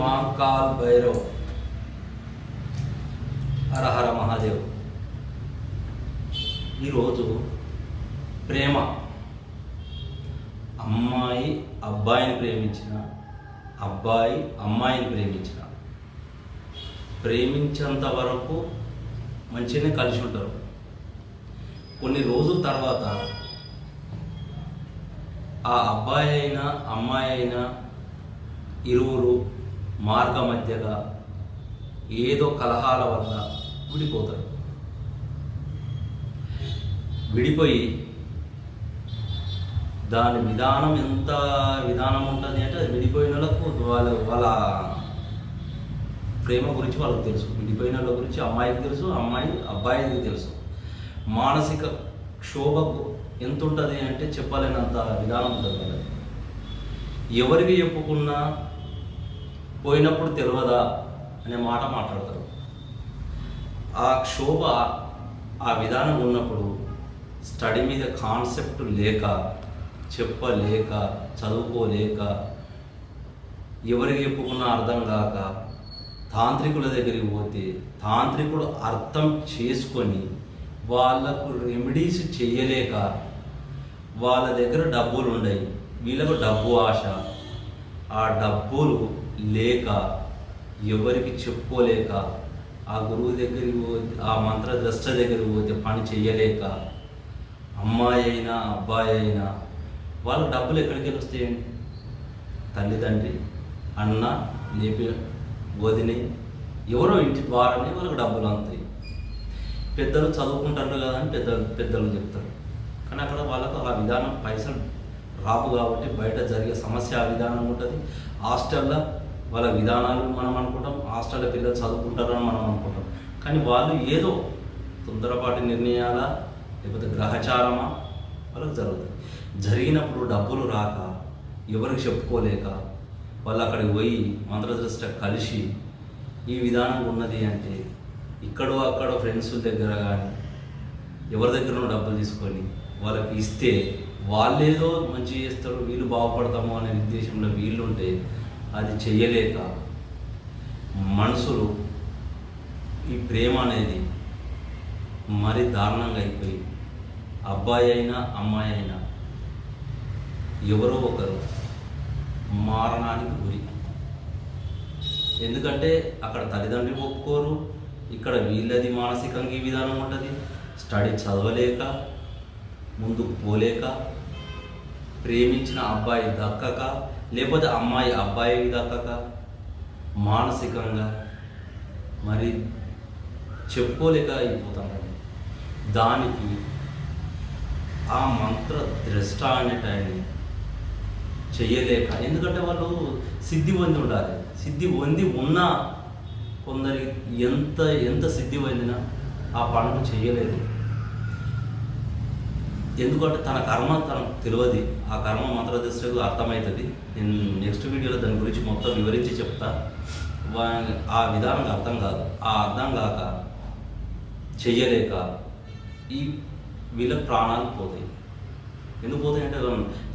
మహాకాల్ భైరవ్. హరహర మహాదేవ్. ఈరోజు ప్రేమ. అమ్మాయి అబ్బాయిని ప్రేమించిన అబ్బాయి అమ్మాయిని ప్రేమించిన. ప్రేమించేంత వరకు మంచిగానే కలిసి ఉంటారు. కొన్ని రోజుల తర్వాత ఆ అబ్బాయి అయినా అమ్మాయి అయినా ఇరువురు మార్గ మధ్యగా ఏదో కలహాల వల్ల విడిపోతాడు విడిపోయి దాని విధానం ఎంత విధానం ఉంటుంది అంటే అది విడిపోయిన వాళ్ళకు వాళ్ళ వాళ్ళ ప్రేమ గురించి వాళ్ళకి తెలుసు. విడిపోయిన వాళ్ళ గురించి అమ్మాయికి తెలుసు అమ్మాయి అబ్బాయికి తెలుసు. మానసిక క్షోభకు ఎంత ఉంటుంది అంటే చెప్పలేనంత విధానం ఉంటుంది ఎవరికి చెప్పుకున్నా పోయినప్పుడు తెలియదా అనే మాట మాట్లాడతారు. ఆ క్షోభ ఆ విధానం ఉన్నప్పుడు స్టడీ మీద కాన్సెప్ట్ లేక చెప్పలేక చదువుకోలేక ఎవరికి చెప్పుకున్నా అర్థం కాక తాంత్రికుల దగ్గరికి పోతే తాంత్రికుడు అర్థం చేసుకొని వాళ్ళకు రెమెడీస్ చేయలేక వాళ్ళ దగ్గర డబ్బులు ఉండయి వీళ్ళకు డబ్బు ఆశ. ఆ డబ్బులు లేక ఎవరికి చెప్పుకోలేక ఆ గురువు దగ్గరికి పోతే ఆ మంత్రద్రష్ట దగ్గరికి పోతే పని చేయలేక అమ్మాయి అయినా అబ్బాయి అయినా వాళ్ళ డబ్బులు ఎక్కడికి వెళ్ళి వస్తాయండి? తల్లిదండ్రి అన్న లేపి వదిని ఎవరో ఇంటి ద్వారానే వాళ్ళకి డబ్బులు అంతాయి పెద్దలు చదువుకుంటారు కదా అని పెద్దలు పెద్దలు చెప్తారు. కానీ అక్కడ వాళ్ళకు ఆ విధానం పైసలు రావు కాబట్టి బయట జరిగే సమస్య ఆ విధానం ఉంటుంది. హాస్టల్లో వాళ్ళ విధానాలు మనం అనుకుంటాం హాస్టల్లో పిల్లలు చదువుకుంటారని మనం అనుకుంటాం. కానీ వాళ్ళు ఏదో తొందరపాటి నిర్ణయాలా లేకపోతే గ్రహచారమా? వాళ్ళకి జరుగుతుంది జరిగినప్పుడు డబ్బులు రాక ఎవరికి చెప్పుకోలేక వాళ్ళు అక్కడికి పోయి మంత్రదృష్ట కలిసి ఈ విధానం ఉన్నది అంటే ఇక్కడో అక్కడో ఫ్రెండ్స్ దగ్గర కానీ ఎవరి దగ్గరనో డబ్బులు తీసుకొని వాళ్ళకి ఇస్తే వాళ్ళేదో మంచి చేస్తారు వీళ్ళు బాగుపడతాము అనే ఉద్దేశంలో వీళ్ళు ఉంటే అది చెయ్యలేక మనసులో ఈ ప్రేమ అనేది మరి దారుణంగా అయిపోయి అబ్బాయి అయినా అమ్మాయి అయినా ఎవరో ఒకరు మారణానికి గురి. ఎందుకంటే అక్కడ తల్లిదండ్రులు ఒప్పుకోరు ఇక్కడ వీళ్ళది మానసికంగా ఈ విధానం ఉంటుంది. స్టడీ చదవలేక ముందుకు పోలేక ప్రేమించిన అబ్బాయి దక్కక లేకపోతే అమ్మాయి అబ్బాయి దక్కక మానసికంగా మరి చెప్పుకోలేక అయిపోతామండి. దానికి ఆ మంత్ర ద్రష్ట అనేటాయని చేయలేక ఎందుకంటే వాళ్ళు సిద్ధి పొంది ఉండాలి. సిద్ధి పొంది ఉన్నా కొందరి ఎంత ఎంత సిద్ధి పొందినా ఆ పనులు చేయలేదు. ఎందుకంటే తన కర్మ తనకు తెలియదు. ఆ కర్మ మంత్రదృష్టికు అర్థమవుతుంది. నేను నెక్స్ట్ వీడియోలో దాని గురించి మొత్తం వివరించి చెప్తా. ఆ విధానం అర్థం కాదు. ఆ అర్థం కాక చెయ్యలేక ఈ వీళ్ళ ప్రాణాలు పోతాయి. ఎందుకు పోతాయి అంటే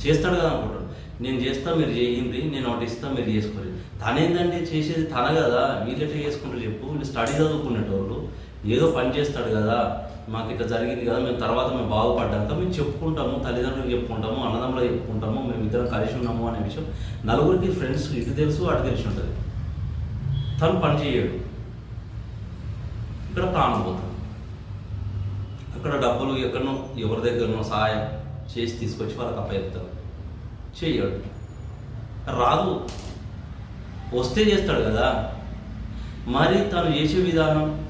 చేస్తాడు కదా అనుకుంటాడు. నేను చేస్తా మీరు చేయండి. నేను ఒకటి ఇస్తా మీరు చేసుకోలేదు తనేందంటే చేసేది తన కదా. వీళ్ళట్లా చేసుకుంటారు చెప్పు. వీళ్ళు స్టడీ చదువుకునేటోళ్ళు. ఏదో పని చేస్తాడు కదా మాకు ఇట్లా జరిగింది కదా మేము తర్వాత మేము బాగుపడ్డాక మేము చెప్పుకుంటాము తల్లిదండ్రులకు చెప్పుకుంటాము అన్నదమ్ములు చెప్పుకుంటాము మేము ఇద్దరం కలిసి ఉన్నాము అనే విషయం నలుగురికి ఫ్రెండ్స్ ఇటు తెలుసు అటు తెలిసి ఉంటుంది. తను పని చేయడు. ఇక్కడ ప్రాణం పోతుంది. అక్కడ డబ్బులు ఎక్కడనో ఎవరి దగ్గరనో సహాయం చేసి తీసుకొచ్చి వాళ్ళకి అప్పచెప్తారు. చేయడు రాదు. వస్తే చేస్తాడు కదా. మరి తను చేసే విధానం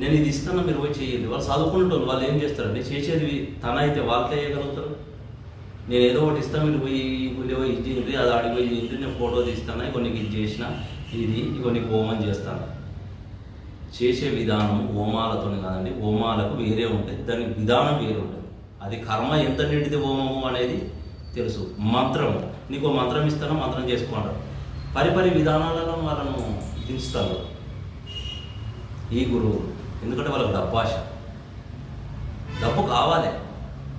నేను ఇది ఇస్తాను మీరు పోయి చేయండి వాళ్ళు చదువుకుంటారు వాళ్ళు ఏం చేస్తారండి చేసేది తన అయితే వాళ్ళకే చేయగలుగుతారు. నేను ఏదో ఒకటి ఇస్తాను మీరు పోయి గుడి పోయి ఇది చేయండి అది ఆడికి ఇంటి నేను ఫోటో తీస్తాను కొన్ని ఇది చేసిన ఇది కొన్ని హోమం చేస్తాను. చేసే విధానం హోమాలతో కాదండి హోమాలకు వేరే ఉంటుంది దాని విధానం వేరే ఉంటుంది. అది కర్మ ఎంత నిండితే హోమము అనేది తెలుసు. మంత్రం నీకు ఓ మంత్రం ఇస్తాను మంత్రం చేసుకుంటారు. పరిపరి విధానాలలో వాళ్ళను దించుతారు. ఈ గురువు. ఎందుకంటే వాళ్ళకి డబ్బు ఆశ. డబ్బు కావాలి.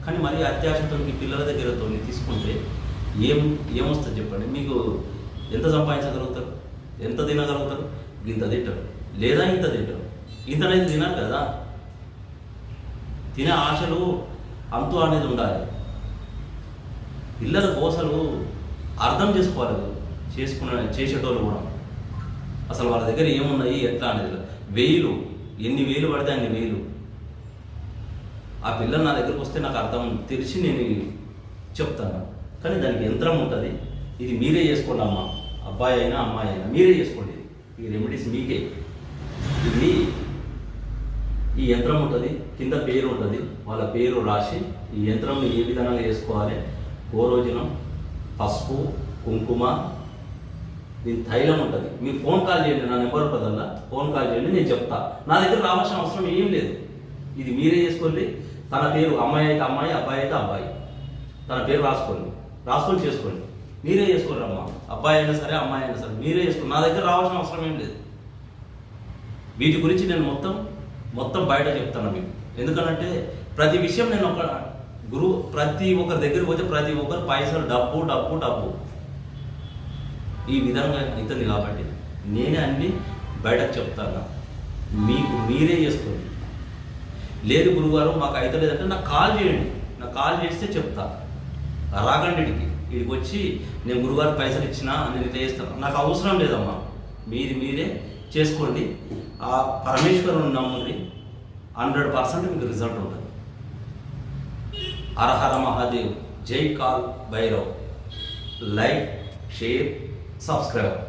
కానీ మరి అత్యాశతో పిల్లల దగ్గరతో తీసుకుంటే ఏం ఏమొస్తుంది చెప్పండి? మీకు ఎంత సంపాదించగలుగుతారు? ఎంత తినగలుగుతారు? ఇంత తింటారు. లేదా ఇంత తింటారు. ఇంతనైతే తినాలి కదా. తినే ఆశలు అంతు అనేది ఉండాలి. పిల్లల కోసలు అర్థం చేసుకోవాలి. చేసుకున్న చేసేటోళ్ళు కూడా. అసలు వాళ్ళ దగ్గర ఏమున్నాయి? ఎట్లా అనేది. వేలు. ఎన్ని వేలు పడితే అన్ని వేలు. ఆ పిల్లలు నా దగ్గరకు వస్తే నాకు అర్థం తెలిసి నేను చెప్తాను. కానీ దానికి యంత్రం ఉంటుంది. ఇది మీరే చేసుకోండి అమ్మ. అబ్బాయి అయినా అమ్మాయి అయినా మీరే చేసుకోండి. ఈ రెమెడీస్ మీకే. ఇది ఈ యంత్రం ఉంటుంది. కింద పేరు ఉంటుంది. వాళ్ళ పేరు రాసి ఈ యంత్రం ఏ విధంగా చేసుకోవాలి? రోజున పసుపు కుంకుమ దీని తైలం ఉంటుంది. మీరు ఫోన్ కాల్ చేయండి నా నెంబర్ ఉంటుందల్లా ఫోన్ కాల్ చేయండి నేను చెప్తా. నా దగ్గర రావాల్సిన అవసరం ఏం లేదు. ఇది మీరే చేసుకోండి. తన పేరు అమ్మాయి అయితే అమ్మాయి అబ్బాయి అయితే అబ్బాయి. తన పేరు రాసుకోండి. రాసుకొని చేసుకోండి. మీరే చేసుకోండి అమ్మ. అబ్బాయి అయినా సరే అమ్మాయి అయినా సరే మీరే చేసుకోండి. నా దగ్గర రావాల్సిన అవసరం ఏం లేదు. వీటి గురించి నేను మొత్తం మొత్తం బయట చెప్తాను మీకు. ఎందుకంటే ప్రతి విషయం నేను ఒక గురువు ప్రతి ఒక్కరి దగ్గరికి పోతే ప్రతి ఒక్కరు పైసలు డబ్బు డబ్బు డబ్బు. ఈ విధంగా అవుతుంది కాబట్టి నేనే అన్ని బయటకు చెప్తాను. మీకు మీరే చేసుకోండి లేదు గురువారం మాకు అవుతలేదంటే నాకు కాల్ చేయండి. నాకు కాల్ చేస్తే చెప్తా. రాగండి ఇడికి ఇడికి వచ్చి నేను గురువారం పైసలు ఇచ్చినా నేను ఇట్లా చేస్తాను నాకు అవసరం లేదమ్మా. మీది మీరే చేసుకోండి. ఆ పరమేశ్వరుని నమ్ముని హండ్రెడ్ పర్సెంట్ మీకు రిజల్ట్ ఉంటుంది. అరహర మహాదేవ్. జై Kal Bhairav. Like share subscribe.